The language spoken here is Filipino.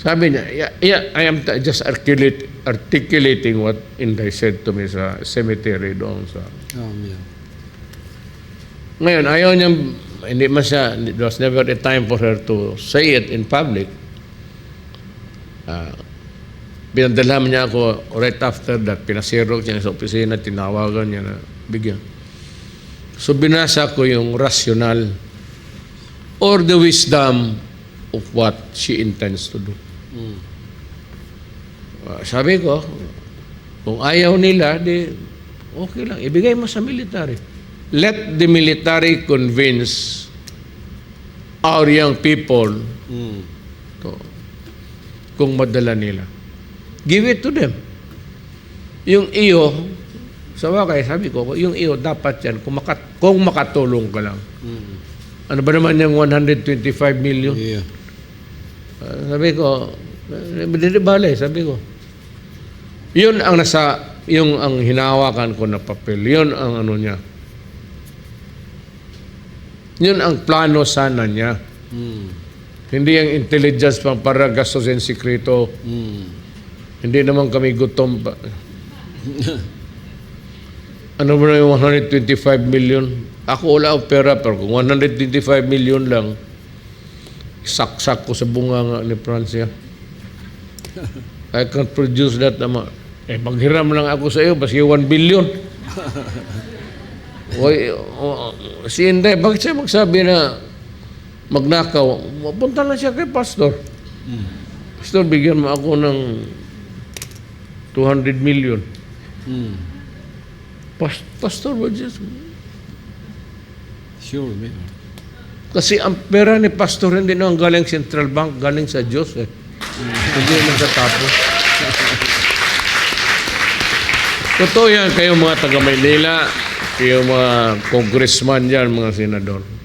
Sabi niya, yeah, yeah, I am just articulate, articulating what Inday said to me sa cemetery doon sa... Um, yeah. Ngayon, ayaw niya, hindi man siya, there was never a time for her to say it in public. Uh, pinadala niya ako right after that, pinasirok niya sa opisina, tinawagan niya na bigyan. So binasa ko yung rational or the wisdom of what she intends to do. Mm. Uh, sabi ko, kung ayaw nila, di okay lang. Ibigay mo sa military. Let the military convince our young people Mm. to, kung madala nila. Give it to them. Yung iyo, sa wakay, sabi ko, yung iyo, dapat yan, kung, makat, kung makatulong ka lang. Mm. Ano ba naman yung 125 million? Yeah. Sabi ko, bale, sabi ko. Yun ang nasa, yung ang hinawakan ko na papel. Yun ang ano niya. Yun ang plano sana niya. Mm. Hindi ang intelligence pang para gastusin sikreto. Mm. Hindi naman kami gutom pa. ano ba na yung 125 million? Ako wala akong pera, pero kung 125 million lang, saksak ko sa bunga nga ni Francia. I can produce that amount. Eh, maghiram lang ako sa iyo, basi 1 billion. Oy, oh, si Inday, bakit siya magsabi na magnakaw? Punta lang siya kay Pastor. Pastor, bigyan mo ako ng 200 million. Mm. Pas- Pastor, what just... Sure, man. Kasi ang pera ni Pastor hindi naman galing Central Bank, galing sa Diyos eh. Hindi nagtatapos. Totoo yan kayo mga taga Maynila, kayo mga congressman dyan, mga senador.